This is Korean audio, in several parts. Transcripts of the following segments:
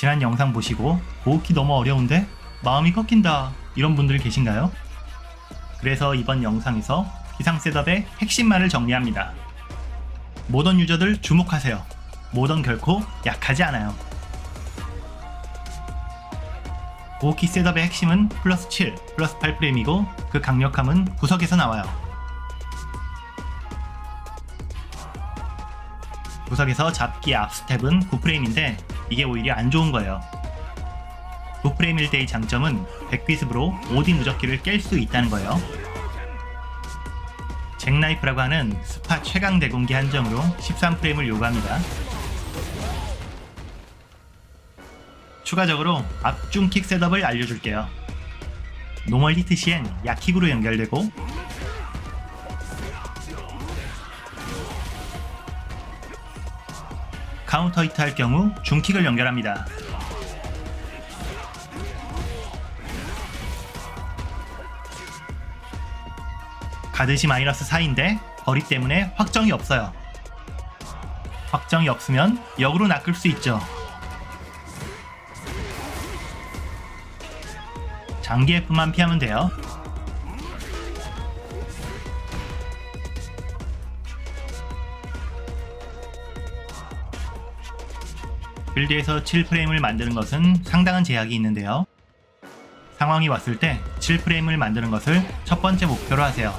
지난 영상 보시고 보호키 너무 어려운데 마음이 꺾인다 이런 분들 계신가요? 그래서 이번 영상에서 기상 셋업의 핵심만을 정리합니다. 모던 유저들 주목하세요. 모던 결코 약하지 않아요. 보호키 셋업의 핵심은 플러스 7, 플러스 8 프레임이고 그 강력함은 구석에서 나와요. 구석에서 잡기 앞 스텝은 9프레임인데 이게 오히려 안 좋은 거예요. 9프레임일 때의 장점은 백귀습으로 오디 무적기를 깰 수 있다는 거예요. 잭나이프라고 하는 스파 최강 대공기 한정으로 13프레임을 요구합니다. 추가적으로 앞중 킥 셋업을 알려줄게요. 노멀 히트 시엔 약킥으로 연결되고 카운터 히트 할 경우 중킥을 연결합니다. 가드시 마이너스 4인데 거리 때문에 확정이 없어요. 확정이 없으면 역으로 낚을 수 있죠. 장기 F만 피하면 돼요. 빌드에서 7프레임을 만드는 것은 상당한 제약이 있는데요. 상황이 왔을 때 7프레임을 만드는 것을 첫 번째 목표로 하세요.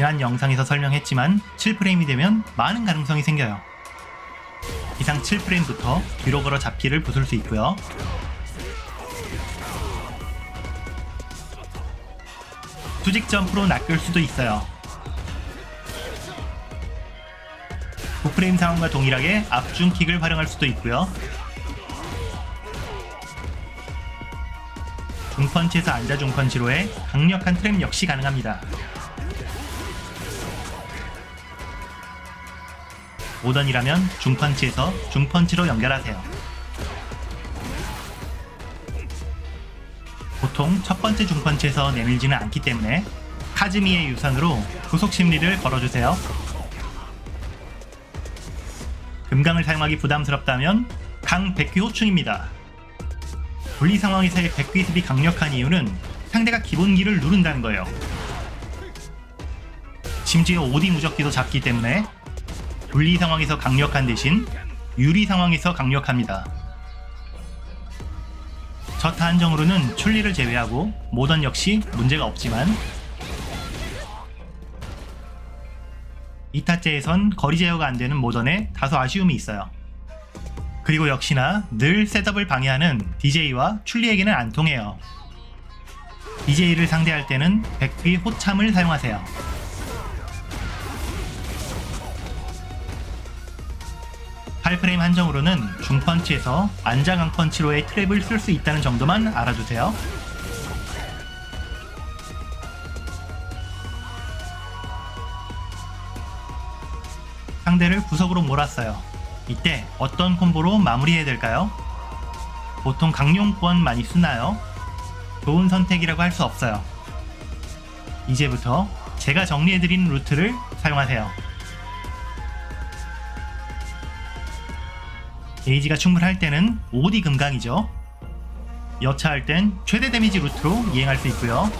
지난 영상에서 설명했지만 7프레임이 되면 많은 가능성이 생겨요. 이상 7프레임부터 뒤로 걸어 잡기를 부술 수 있고요. 수직 점프로 낚을 수도 있어요. 9프레임 상황과 동일하게 앞중 킥을 활용할 수도 있고요. 중펀치에서 앉아 중펀치로의 강력한 트랩 역시 가능합니다. 모던이라면 중펀치에서 중펀치로 연결하세요. 보통 첫 번째 중펀치에서 내밀지는 않기 때문에 카즈미의 유산으로 구속 심리를 걸어주세요. 금강을 사용하기 부담스럽다면 강 백귀 호충입니다. 분리 상황에서의 백귀 습이 강력한 이유는 상대가 기본기를 누른다는 거예요. 심지어 오디 무적기도 잡기 때문에 분리 상황에서 강력한 대신 유리 상황에서 강력합니다. 저타 한정으로는 출리를 제외하고 모던 역시 문제가 없지만 2타째에선 거리 제어가 안 되는 모던에 다소 아쉬움이 있어요. 그리고 역시나 늘 셋업을 방해하는 DJ와 출리에게는 안 통해요. DJ를 상대할 때는 백귀 호참을 사용하세요. 팔프레임 한정으로는 중펀치에서 안자강 펀치로의 트랩을 쓸 수 있다는 정도만 알아두세요. 상대를 구석으로 몰았어요. 이때 어떤 콤보로 마무리해야 될까요? 보통 강용권 많이 쓰나요? 좋은 선택이라고 할 수 없어요. 이제부터 제가 정리해드린 루트를 사용하세요. 게이지가 충분할 때는 5D 금강이죠. 여차할 땐 최대 데미지 루트로 이행할 수 있고요.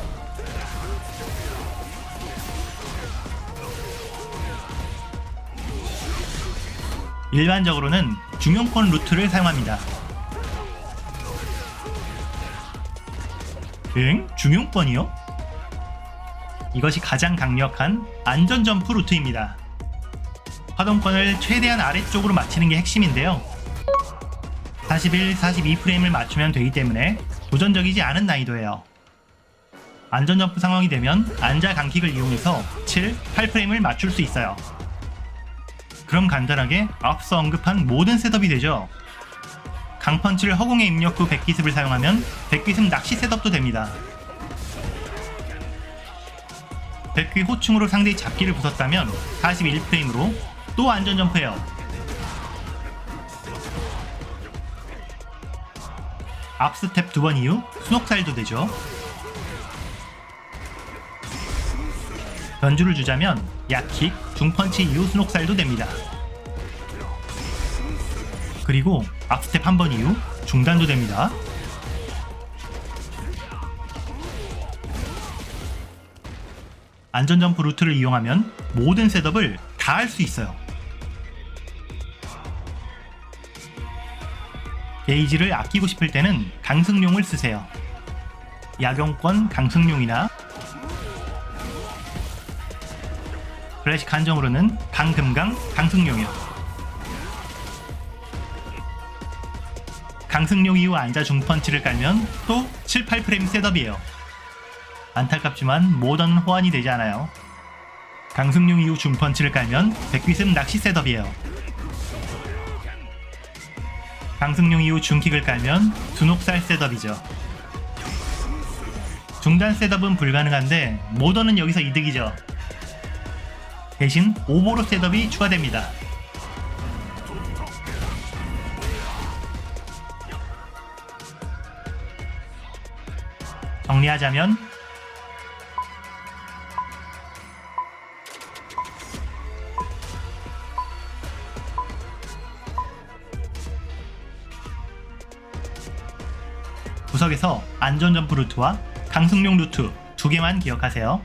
일반적으로는 중용권 루트를 사용합니다. 응? 중용권이요? 이것이 가장 강력한 안전 점프 루트입니다. 화동권을 최대한 아래쪽으로 맞추는 게 핵심인데요. 41, 42프레임을 맞추면 되기 때문에 도전적이지 않은 난이도예요. 안전점프 상황이 되면 안자 강킥을 이용해서 7, 8프레임을 맞출 수 있어요. 그럼 간단하게 앞서 언급한 모든 셋업이 되죠. 강펀치를 허공에 입력 후 백기습을 사용하면 백기습 낚시 셋업도 됩니다. 백귀 호충으로 상대의 잡기를 부쉈다면 41프레임으로 또 안전 점프해요. 앞스텝 두 번 이후 수녹살도 되죠. 변주를 주자면 약킥, 중펀치 이후 수녹살도 됩니다. 그리고 앞스텝 한 번 이후 중단도 됩니다. 안전점프 루트를 이용하면 모든 셋업을 다 할 수 있어요. 게이지를 아끼고 싶을 때는 강승용을 쓰세요. 야경권 강승용이나 클래식 한정으로는 강금강 강승용이요. 강승용 이후 앉아 중펀치를 깔면 또 7, 8프레임 셋업이에요. 안타깝지만 모던 호환이 되지 않아요. 강승용 이후 중펀치를 깔면 백귀슴 낚시 셋업이에요. 강승용 이후 중킥을 깔면 두녹살 셋업이죠. 중단 셋업은 불가능한데 모던은 여기서 이득이죠. 대신 오버로 셋업이 추가됩니다. 정리하자면 구석에서 안전점프 루트와 강승용 루트 두 개만 기억하세요.